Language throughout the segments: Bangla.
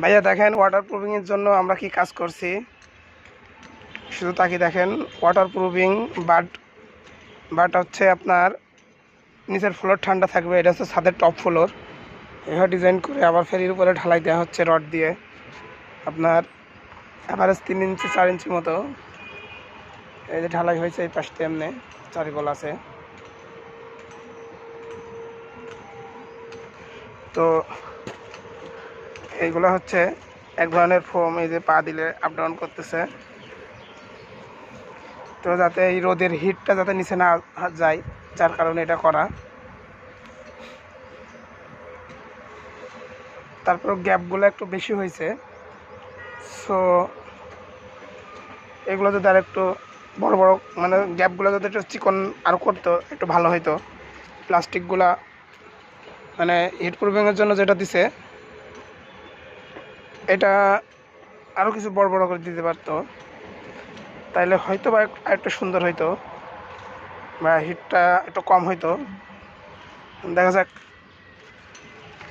ভাইয়া দেখেন ওয়াটার প্রুফিংয়ের জন্য আমরা কি কাজ করছি? শুধু তাকে দেখেন ওয়াটার প্রুফিং বাট বাট হচ্ছে আপনার নিচের ফ্লোর ঠান্ডা থাকবে, এটা হচ্ছে ছাদের টপ ফ্লোর এভাবে ডিজাইন করে আবার ফেরির উপরে ঢালাই দেওয়া হচ্ছে রড দিয়ে। আপনার অ্যাভারেজ তিন ইঞ্চি, চার ইঞ্চি মতো। এই যে ঢালাই হয়েছে এই পাশটা এমনি চারিগোল আছে। তো এইগুলো হচ্ছে এক ধরনের ফোম, এই যে পা দিলে আপ ডাউন করতেছে। তো যাতে এই রোদের হিটটা যাতে নিচে না যায়, যার কারণে এটা করা। তারপর গ্যাপগুলো একটু বেশি হয়েছে। সো এগুলো যদি আর একটু বড় বড় মানে গ্যাপগুলো যদি একটু চিকন আরও করতো, একটু ভালো হইতো। প্লাস্টিকগুলা মানে হিট প্রুফিংয়ের জন্য যেটা দিছে এটা আরও কিছু বড় বড় করে দিতে পারতো। তাইলে হয়তো বা এক- আরেকটু সুন্দর হইতো। বা হিটটা একটু কম হইতো। দেখা যাক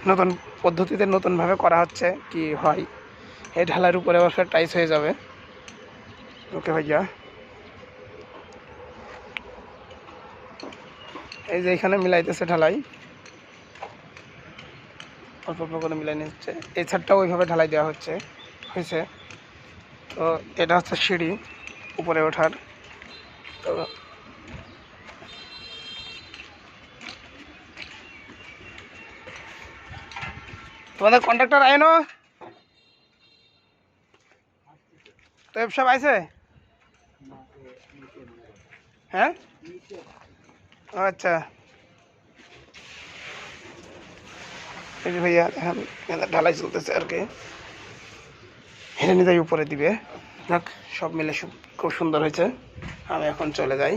নতুন পদ্ধতিতে নতুনভাবে করা হচ্ছে কি হয়। এই ঢালার উপরে ফের টাইস হয়ে যাবে। ওকে ভাইয়া। এই যে এখানে মিলাইতেছে ঢালাই। অল্প অল্প করে মিলাই নিচ্ছে। এই ছাদটাও ওইভাবে ঢালাই দেওয়া হচ্ছে, হয়েছে। তো এটা হচ্ছে সিঁড়ি উপরে ওঠার। তো তোমাদের কন্ট্রাক্টর আইনো তো সব আইছে? হ্যাঁ? আচ্ছা। এই যে ভাইয়া, এখন এখানে ঢালাই চলতেছে আর কি। হেঁটে নিয়ে যাই উপরে দিবে যাক, সব মিলে খুব সুন্দর হয়েছে। আমি এখন চলে যাই।